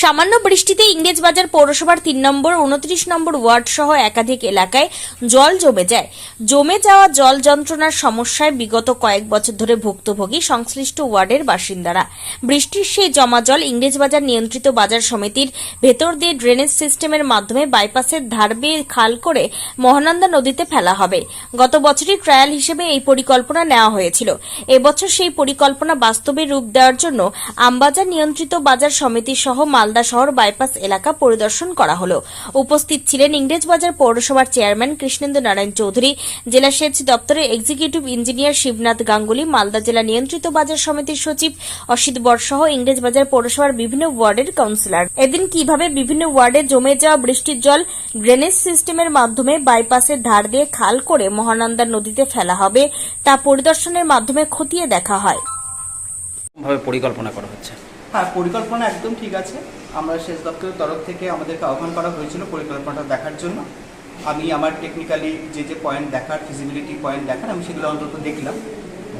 সামান্য বৃষ্টিতে ইংরেজবাজার পৌরসভার তিন নম্বর, উনত্রিশ নম্বর ওয়ার্ড সহ একাধিক এলাকায় জল জমে যায়। জমে যাওয়া জল যন্ত্রণার সমস্যায় বিগত কয়েক বছর ধরে ভুক্তভোগী সংশ্লিষ্ট ওয়ার্ডের বাসিন্দারা। বৃষ্টির সেই জমা জল ইংরেজবাজার নিয়ন্ত্রিত বাজার সমিতির ভেতর দিয়ে ড্রেনেজ সিস্টেমের মাধ্যমে বাইপাসের ধার বেয়ে খাল করে মহানন্দা নদীতে ফেলা হবে। গত বছরই ট্রায়াল হিসেবে এই পরিকল্পনা নেওয়া হয়েছিল। এবছর সেই পরিকল্পনা বাস্তবে রূপ দেওয়ার জন্য আমবাজার নিয়ন্ত্রিত বাজার সমিতি সহ মালদা শহর বাইপাস এলাকা পরিদর্শন করা হলো। উপস্থিত ছিলেন ইংরেজবাজার পৌরসভার চেয়ারম্যান কৃষ্ণেন্দু নারায়ণ চৌধুরী, জেলা সেচ দপ্তরের এক্সিকিউটিভ ইঞ্জিনিয়ার শিবনাথ গাঙ্গুলি, মালদা জেলা নিয়ন্ত্রিত বাজার সমিতির সচিব অসিত বর সহ ইংরেজবাজার পৌরসভার বিভিন্ন ওয়ার্ডের কাউন্সিলর। এদিন কীভাবে বিভিন্ন ওয়ার্ডে জমে যাওয়া বৃষ্টির জল ড্রেনেজ সিস্টেমের মাধ্যমে বাইপাসের ধার দিয়ে খাল করে মহানন্দা নদীতে ফেলা হবে, তা পরিদর্শনের মাধ্যমে খতিয়ে দেখা হয়। পরিকল্পনা করা হচ্ছে। হ্যাঁ পরিকল্পনা একদম ঠিক আছে। আমরা সেচ দপ্তরের তরফ থেকে আমাদেরকে আহ্বান করা হয়েছিল পরিকল্পনাটা দেখার জন্য। আমি আমার টেকনিক্যালি যে যে পয়েন্ট দেখার ফিজিবিলিটি পয়েন্ট দেখার আমি সেগুলো অন্তত দেখলাম।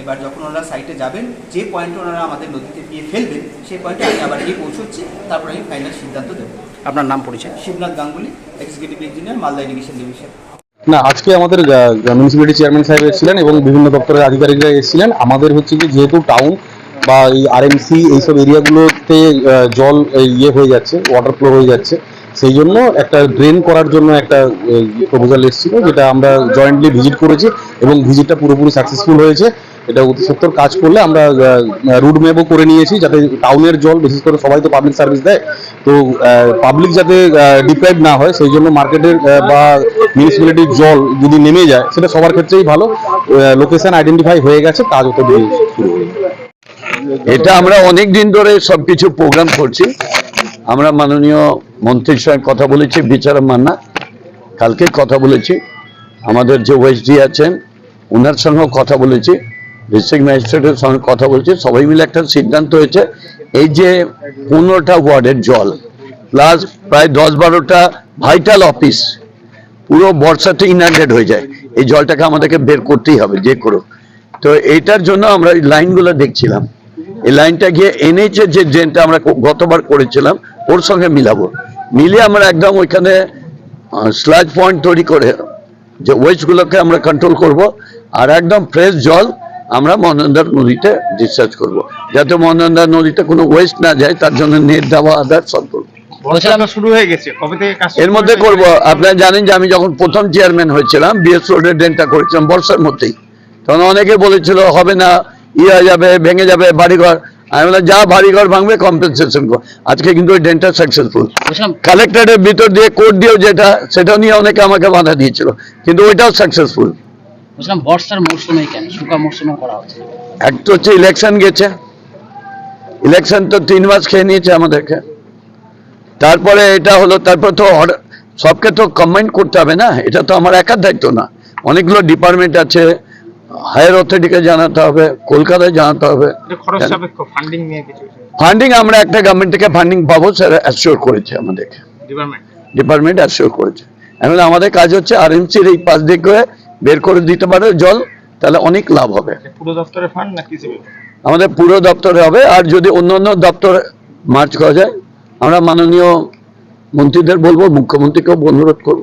এবার যখন ওনারা সাইটে যাবেন যে পয়েন্টে ওনারা আমাদের নদীতে দিয়ে ফেলবেন সেই পয়েন্টে আমি আবার গিয়ে পৌঁছচ্ছি। তারপরে আমি ফাইনাল সিদ্ধান্ত দেবো। আপনার নাম পরিচয়? Shibnath Ganguly executive engineer Malda irrigation division না আজকে আমাদের মিউনিসিপ্যালিটি চেয়ারম্যান সাহেব এসেছিলেন এবং বিভিন্ন দপ্তরের আধিকারিকরা এসেছিলেন। আমাদের হচ্ছে কি যেহেতু টাউন বা এই আরএমসি এইসব এরিয়াগুলোতে জল ইয়ে হয়ে যাচ্ছে ওয়াটার ফ্লো হয়ে যাচ্ছে। সেই জন্য একটা ড্রেন করার জন্য একটা প্রপোজাল এসেছিল, যেটা আমরা জয়েন্টলি ভিজিট করেছি এবং ভিজিটটা পুরোপুরি সাকসেসফুল হয়েছে। এটা অতি সত্তর কাজ করলে আমরা রুট ম্যাপও করে নিয়েছি, যাতে টাউনের জল, বিশেষ করে সবাই তো পাবলিক সার্ভিস দেয়। তো পাবলিক যাতে ডিপ্রাইভ না হয়, সেই জন্য মার্কেটের বা মিউনিসিপ্যালিটির জল যদি নেমে যায়, সেটা সবার ক্ষেত্রেই ভালো। লোকেশন আইডেন্টিফাই হয়ে গেছে কাজ হতে শুরু হয়ে। এটা আমরা অনেক দিন ধরে সবকিছু প্রোগ্রাম করছি। আমরা মাননীয় মন্ত্রীর সঙ্গে কথা বলেছি বিচার মান্না। কালকে কথা বলেছি। আমাদের যে ওয়েসডি আছেন ওনার সঙ্গেও কথা বলেছি। ডিস্ট্রিক্ট ম্যাজিস্ট্রেটের সঙ্গে কথা বলছি। সবাই মিলে একটা সিদ্ধান্ত হয়েছে, এই যে পনেরোটা ওয়ার্ডের জল প্লাস প্রায় দশ বারোটা ভাইটাল অফিস পুরো বর্ষাতে ইনান্ডেড হয়ে যায়। এই জলটাকে আমাদেরকে বের করতেই হবে, যে করো তো এইটার জন্য আমরা লাইনগুলো দেখছিলাম। এই লাইনটা গিয়ে এনেছে যে ড্রেনটা আমরা গতবার করেছিলাম ওর সঙ্গে মিলাবো। মিলিয়ে আমরা একদম ওইখানে স্লাজ পয়েন্ট তৈরি করে যে ওয়েস্টগুলোকে আমরা কন্ট্রোল করব আর একদম ফ্রেশ জল আমরা মহানন্দার নদীতে ডিসচার্জ করব। যাতে মহানন্দার নদীতে কোনো ওয়েস্ট না যায় তার জন্য নেট দেওয়া আদার সব করব। শুরু হয়ে গেছে। কবে থেকে কাজ এর মধ্যে করব। আপনারা জানেন যে আমি যখন প্রথম চেয়ারম্যান হয়েছিলাম বিএস রোডের ড্রেনটা করেছিলাম বর্ষার মধ্যেই। তখন অনেকে বলেছিল হবে না ইয়ে হয়ে যাবে ভেঙে যাবে বাড়িঘর। আমি বললাম যা বাড়িঘর ভাঙবে কম্পেনসেশন কর। আজকে কিন্তু ওই ড্রেনটা সাকসেসফুল কালেক্টরের ভিতর দিয়ে কোর্ট দিয়েও যেটা সেটা নিয়ে অনেকে আমাকে বাধা দিয়েছিল। কিন্তু ওইটাও সাকসেসফুল বলছিলাম বর্ষার মৌসুমে কেন? শুকা মৌসুমে করা হচ্ছে। এক তো হচ্ছে ইলেকশন গেছে। ইলেকশন তো তিন মাস খেয়ে নিয়েছে আমাদেরকে। তারপরে এটা হলো তারপর তো সবকে তো কম্বাইন করতে হবে না। এটা তো আমার একার দায়িত্ব না। অনেকগুলো ডিপার্টমেন্ট আছে। হায়ার অথরিটিকে জানাতে হবে কলকাতায় জানাতে হবে। ফান্ডিং আমরা একটা গভর্নমেন্ট থেকে ফান্ডিং পাবো স্যার অ্যাসিওর করেছে আমাদেরকে। ডিপার্টমেন্ট অ্যাসিওর করেছে। এখন আমাদের কাজ হচ্ছে আরএমসির এই পাশ দিয়ে করে বের করে দিতে পারে জল তাহলে অনেক লাভ হবে। পুরো দপ্তরের ফান্ড না আমাদের পুরো দপ্তরে হবে আর যদি অন্য অন্য দপ্তরে মার্চ করা যায় আমরা মাননীয় মন্ত্রীদের বলব মুখ্যমন্ত্রীকেও অনুরোধ করব।